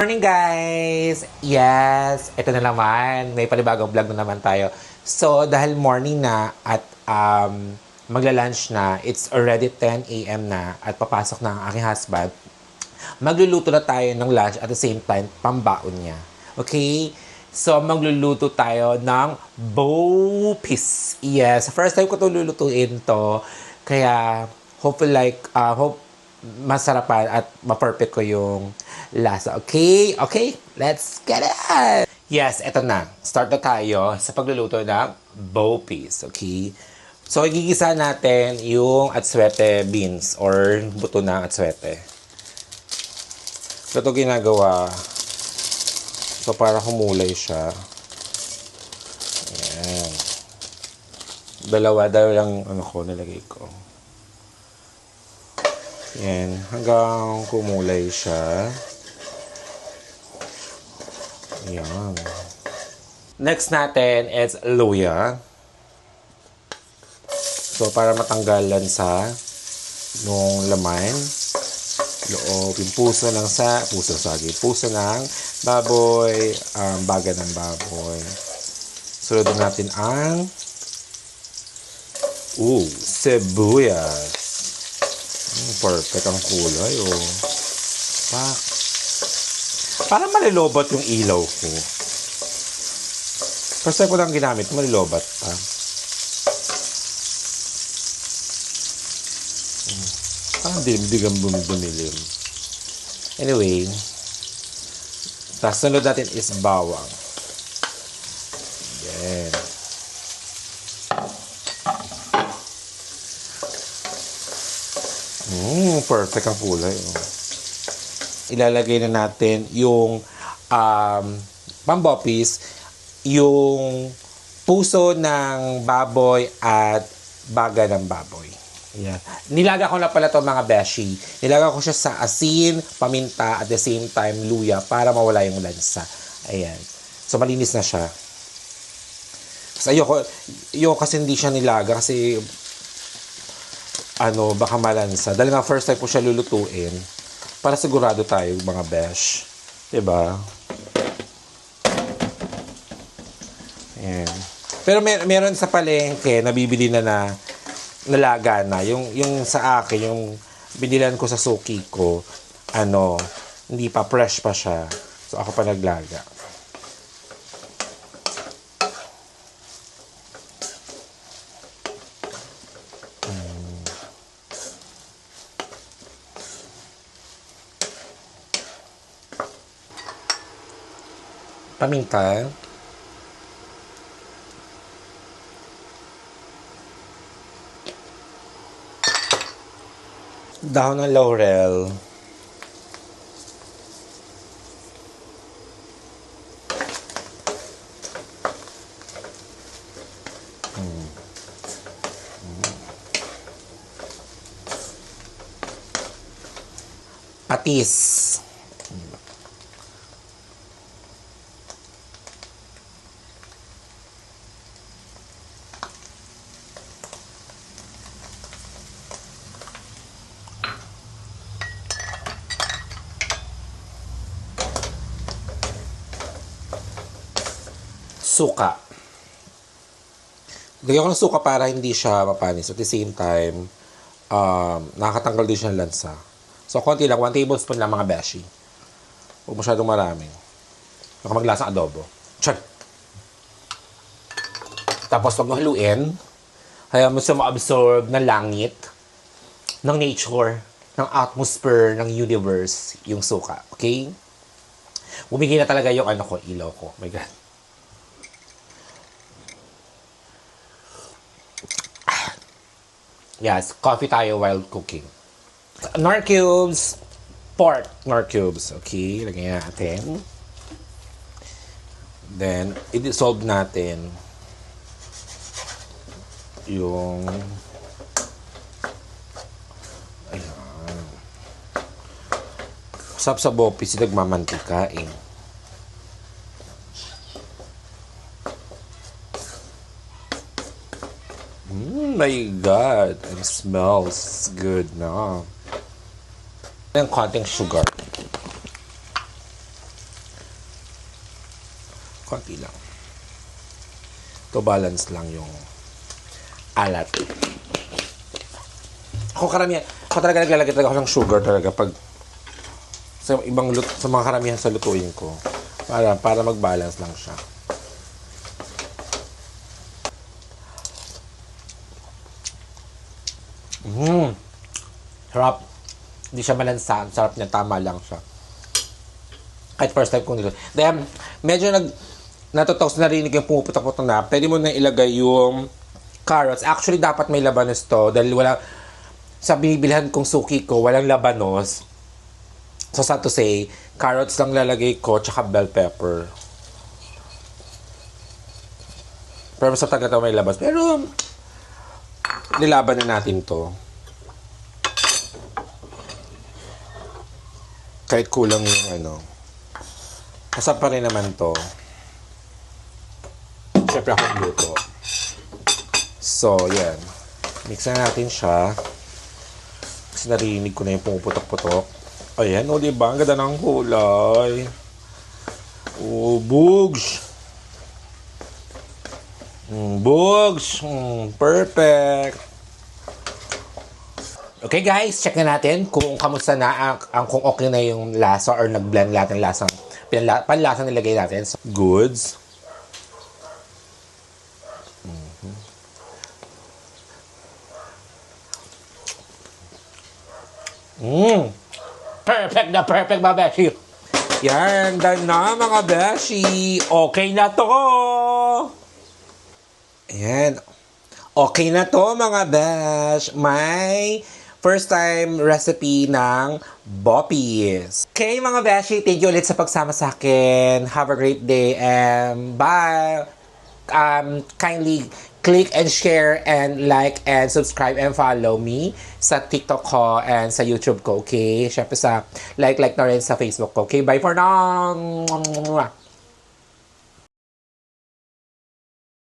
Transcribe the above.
Morning guys! Yes, ito na naman. May panibagong vlog na naman tayo. So, dahil morning na at um, magla-lunch na, it's already 10 a.m. na at papasok na ang aking husband, magluluto na tayo ng lunch at the same time, pambaon niya. Okay? So, magluluto tayo ng bopis. Yes, first time ko ito lulutuin to. Kaya, hopefully like, uh, hope masarapan at ma-perfect ko yung lasa. Okay? Okay? Let's get it! Yes, eto na. Start na tayo sa pagluluto ng bopis. Okay? So, igigisa natin yung atswete beans or buto ng atswete. So, ito ginagawa. So, para humulay siya. Ayan. Dalawa, dalawang ano ko, nilagay ko. Yan. Hanggang kumulay siya. Yan. Next natin is luya. So, para matanggalan sa nung laman, loob, yung puso ng sa, puso, sorry, puso ng baboy, um, baga ng baboy. Sunod natin ang, ooh, sibuyas. Mm, perfect ang kulay, oh. Pak. Parang malilobot yung ilaw ko. First time ko lang ginamit, malilobot pa. Mm. Parang dilim-digang dumilim. Anyway, tapos sunod natin is bawang. Perfect ang kulay. Oh. Ilalagay na natin yung um, pambopis, yung puso ng baboy at baga ng baboy. Ayan. Nilaga ko na pala to mga beshi. Nilaga ko siya sa asin, paminta, at the same time luya para mawala yung lansa. Ayan. So malinis na siya. Kasi ayoko, ayoko kasi hindi siya nilaga kasi ano, baka malansa. Dahil nga first time ko siya lulutuin, para sigurado tayo, mga besh. 'Di ba? Ayan. Pero mer meron sa palengke, nabibili na na nalaga na. Yung, yung sa akin, yung binilan ko sa suki ko, ano, hindi pa, fresh pa siya. So, ako pa naglaga. Paminta. Dahon ng laurel. Hmm. Hmm. Patis. Suka. Lagyan ko ng suka para hindi siya mapanis. At the same time, um, nakakatanggal din siya ng lansa. So, konti lang. 1 tablespoon lang mga beshi. Huwag masyadong marami. Baka maglasang adobo. Char! Tapos, huwag mo haluin. Hayaan mo siya ma-absorb ng langit, ng nature, ng atmosphere, ng universe, yung suka. Okay? Bumigay na talaga yung ano ko, ilaw ko. my God. Yes, coffee tayo while cooking. Nor cubes, pork nor cubes. Okay, lagyan natin. Then, i-dissolve natin yung ayan. Sap sa bopis, nagmamantika eh. Mm, my God. It smells good na. Yung konting sugar. Konti lang. To balance lang yung alat. Ako karamihan, ako talaga naglalagay talaga ako ng sugar talaga pag sa ibang lut sa mga karamihan sa lutuin ko. Para para mag-balance lang siya. Mm. Sarap. Hindi siya malansa. Ang Sarap niya. Tama lang siya. Kahit first time kong nito. Then, medyo nag natutok narinig yung pumuputok-putok na, pwede mo na ilagay yung carrots. Actually, dapat may labanos to dahil wala sa binibilhan kong suki ko, walang labanos. So, sad to say, carrots lang lalagay ko, tsaka bell pepper. Pero sa taga may labas. Pero, nilaban na natin to. Kahit kulang yung ano. Masarap pa rin naman to. Siyempre ako luto. So, yan. Mix na natin siya. Kasi narinig ko na yung pumuputok-putok. Ayan, o diba? Ang ganda ng kulay. Oh, bugs. Mm, bugs. Mm, perfect. Okay guys, check na natin kung kamusta na ang, ang kung okay na yung lasa or nag-blend lahat ng lasang pinla, panlasa nilagay natin. So, goods. Mm. Perfect na perfect, mga beshi. Yan, done na mga beshi. Okay na to. Ayan. Okay na to mga besh. May first time recipe ng Boppies. Okay mga beshi, thank you ulit sa pagsama sa akin. Have a great day and bye. Um, kindly click and share and like and subscribe and follow me sa TikTok ko and sa YouTube ko, okay? Syempre sa like-like na rin sa Facebook ko. Okay, bye for now!